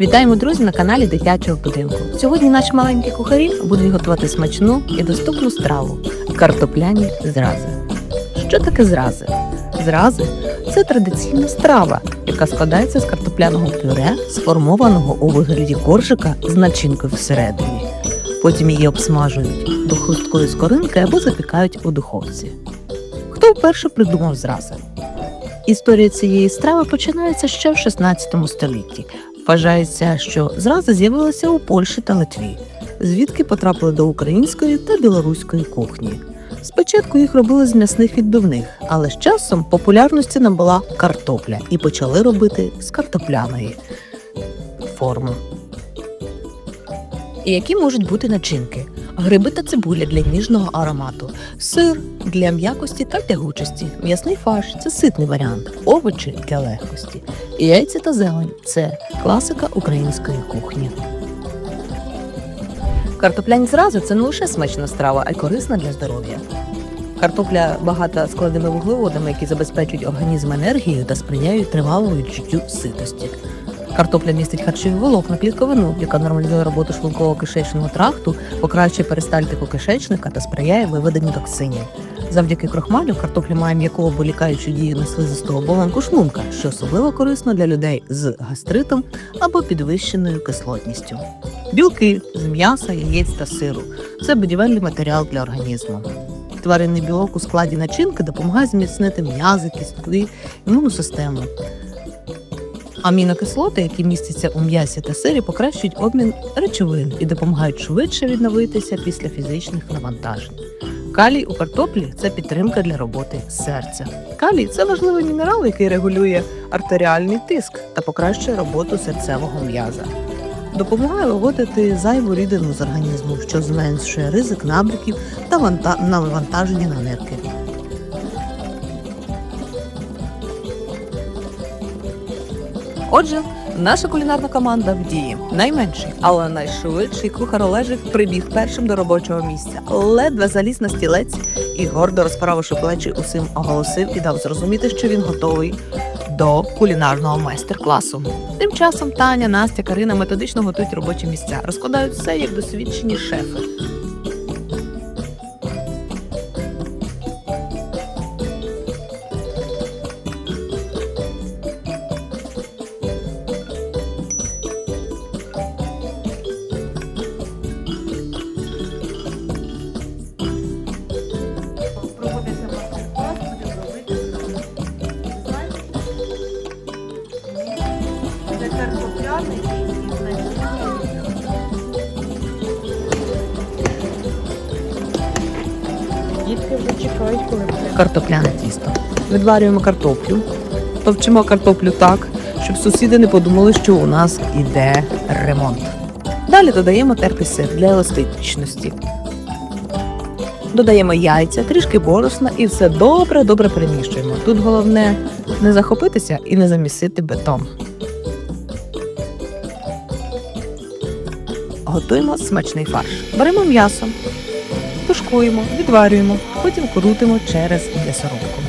Вітаємо друзі на каналі дитячого будинку. Сьогодні наші маленькі кухарі будуть готувати смачну і доступну страву картопляні зрази. Що таке зрази? Зрази це традиційна страва, яка складається з картопляного пюре, сформованого у вигляді коржика з начинкою всередині. Потім її обсмажують до хрусткої скоринки або запікають у духовці. Хто вперше придумав зрази? Історія цієї страви починається ще в 16 столітті. Вважається, що зрази з'явилися у Польщі та Литві, звідки потрапили до української та білоруської кухні. Спочатку їх робили з м'ясних відбивних, але з часом популярності набула картопля і почали робити з картопляної форми. І які можуть бути начинки? Гриби та цибуля для ніжного аромату, сир для м'якості та тягучості, м'ясний фарш це ситний варіант, овочі для легкості, яйця та зелень це класика української кухні. Картопляні зразу це не лише смачна страва, а й корисна для здоров'я. Картопля багата складними вуглеводами, які забезпечують організм енергією та сприяють тривалому відчуттю ситості. Картопля містить харчові волокна, клітковину, яка нормалізує роботу шлунково-кишечного тракту, покращує перистальтику кишечника та сприяє виведенню токсинів. Завдяки крохмалю картопля має м'яку або лікаючу дію на слизисту оболонку шлунка, що особливо корисно для людей з гастритом або підвищеною кислотністю. Білки з м'яса, яєць та сиру це будівельний матеріал для організму. Тваринний білок у складі начинки допомагає зміцнити м'язи, кістки, імунну систему. Амінокислоти, які містяться у м'ясі та сирі, покращують обмін речовин і допомагають швидше відновитися після фізичних навантажень. Калій у картоплі це підтримка для роботи серця. Калій це важливий мінерал, який регулює артеріальний тиск та покращує роботу серцевого м'яза. Допомагає виводити зайву рідину з організму, що зменшує ризик набряків та ванта- навантаження на нирки. Отже, наша кулінарна команда в дії. Найменший, але найшвидший кухар Олежик прибіг першим до робочого місця, ледве заліз на стілець і гордо розправивши плечі усім оголосив і дав зрозуміти, що він готовий до кулінарного майстер-класу. Тим часом Таня, Настя, Карина методично готують робочі місця, розкладають все як досвідчені шефи. Картопляне тісто. Відварюємо картоплю, товчимо картоплю так, щоб сусіди не подумали, що у нас іде ремонт. Далі додаємо тертий сир для еластичності. Додаємо яйця, трішки борошна і все добре-добре перемішуємо. Тут головне не захопитися і не замісити бетон. Готуємо смачний фарш. Беремо м'ясо, тушкуємо, відварюємо, потім крутимо через м'ясорубку.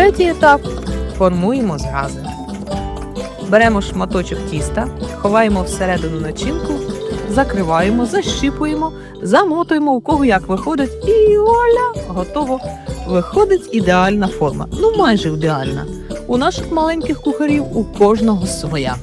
Третій етап формуємо зрази. Беремо шматочок тіста, ховаємо всередину начинку, закриваємо, защіпуємо, замотуємо у кого як виходить, і вуаля, готово. Виходить ідеальна форма. Ну майже ідеальна. У наших маленьких кухарів у кожного своя.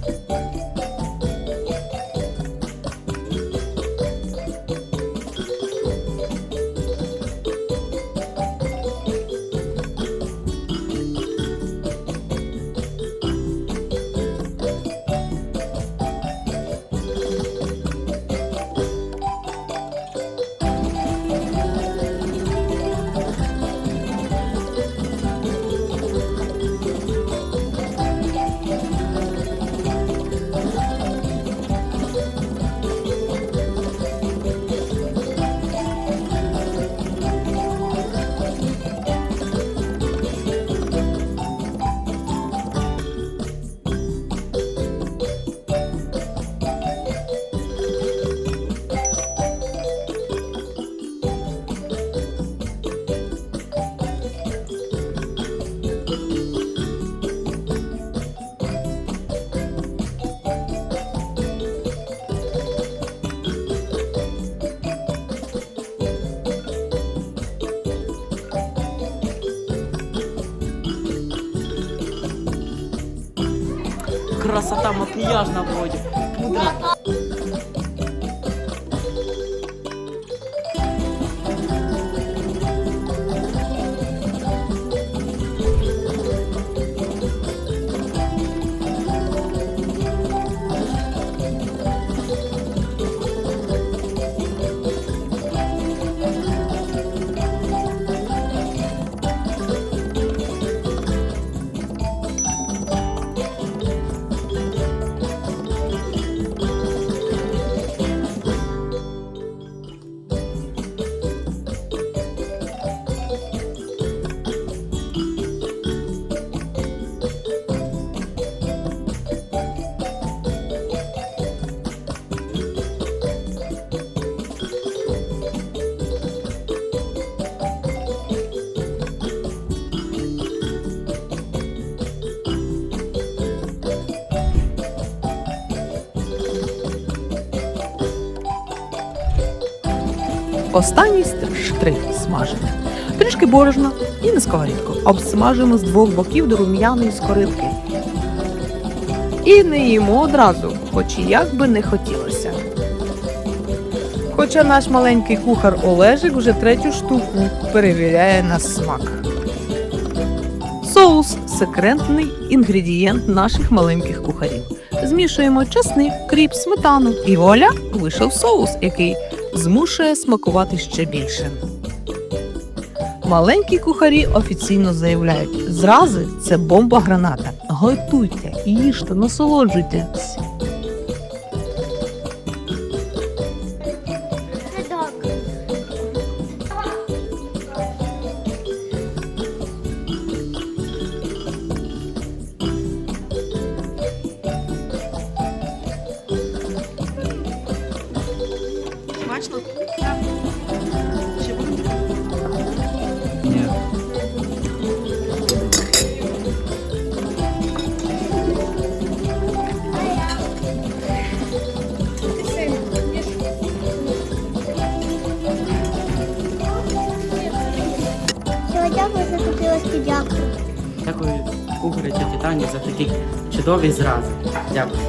Красота, макияж на вроде. Пудра. Останній штрих смаження. Трішки борошна і на сковорідку. Обсмажимо з двох боків до рум'яної скоринки. І не їмо одразу, хоч як би не хотілося. Хоча наш маленький кухар Олежик вже третю штуку перевіряє на смак. Соус секретний інгредієнт наших маленьких кухарів. Змішуємо часник, кріп, сметану і вуаля, вийшов соус, який змушує смакувати ще більше. Маленькі кухарі офіційно заявляють: зрази це бомба граната. Готуйте, їжте, насолоджуйтесь. Чудові зрази. Дякую.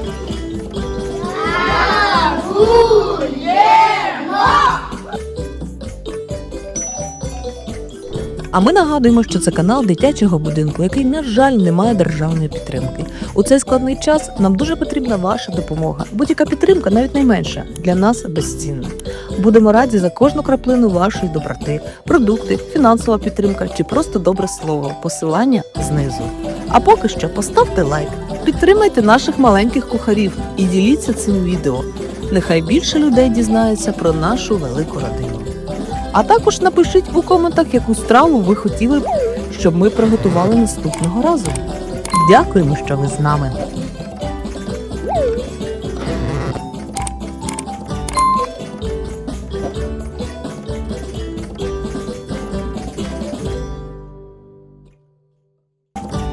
А ми нагадуємо, що це канал дитячого будинку, який, на жаль, не має державної підтримки. У цей складний час нам дуже потрібна ваша допомога. Будь-яка підтримка, навіть найменша, для нас безцінна. Будемо раді за кожну краплину вашої доброти, продукти, фінансова підтримка чи просто добре слово. Посилання знизу. А поки що поставте лайк, підтримайте наших маленьких кухарів і діліться цим відео. Нехай більше людей дізнається про нашу велику родину. А також напишіть у коментах, яку страву ви хотіли б, щоб ми приготували наступного разу. Дякуємо, що ви з нами.